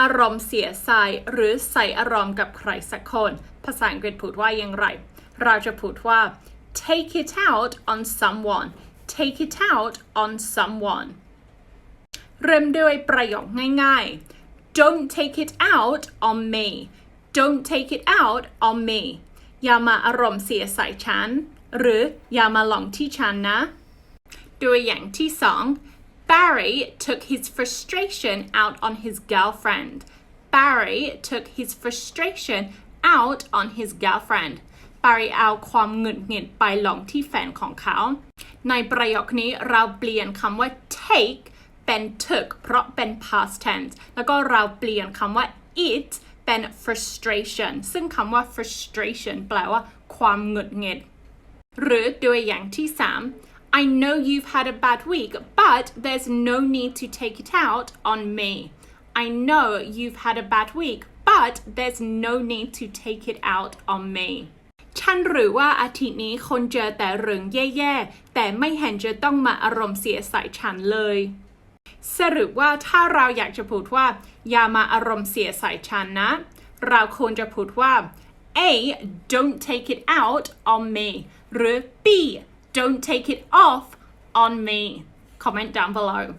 อารมณ์เสียใส่หรือใส่อารมณ์กับใครสักคน ภาษาอังกฤษพูดว่าอย่างไร เราจะพูดว่า take it out on someone take it out on someone เริ่มด้วยประโยคง่ายๆ don't take it out on me don't take it out on me อย่ามาอารมณ์เสียใส่ฉัน หรืออย่ามาหลงที่ฉันนะ ตัวอย่างที่สอง Barry took his frustration out on his girlfriend Barry took his frustration out on his girlfriend Barry เอาความหงุดหงิดไปลงที่แฟนของเขา ในประโยคนี้เราเปลี่ยนคำว่า take เป็น took เพราะเป็น past tense แล้วก็เราเปลี่ยนคำว่า it เป็น frustration ซึ่งคำว่า frustration แปลว่าความหงุดหงิด หรือตัวอย่างที่ 3 I know you've had a bad week but there's no need to take it out on me I know you've had a bad week but there's no need to take it out on me ฉันหรือว่าอาทิตย์นี้คนเจอแต่เรื่องแย่ๆ แต่ไม่เห็นจะต้องมาอารมณ์เสียใส่ฉันเลย สรุปว่าถ้าเราอยากจะพูดว่า อย่ามาอารมณ์เสียใส่ฉันนะ เราควรจะพูดว่า A don't take it out on me หรือ B don't take it off on me. Comment down below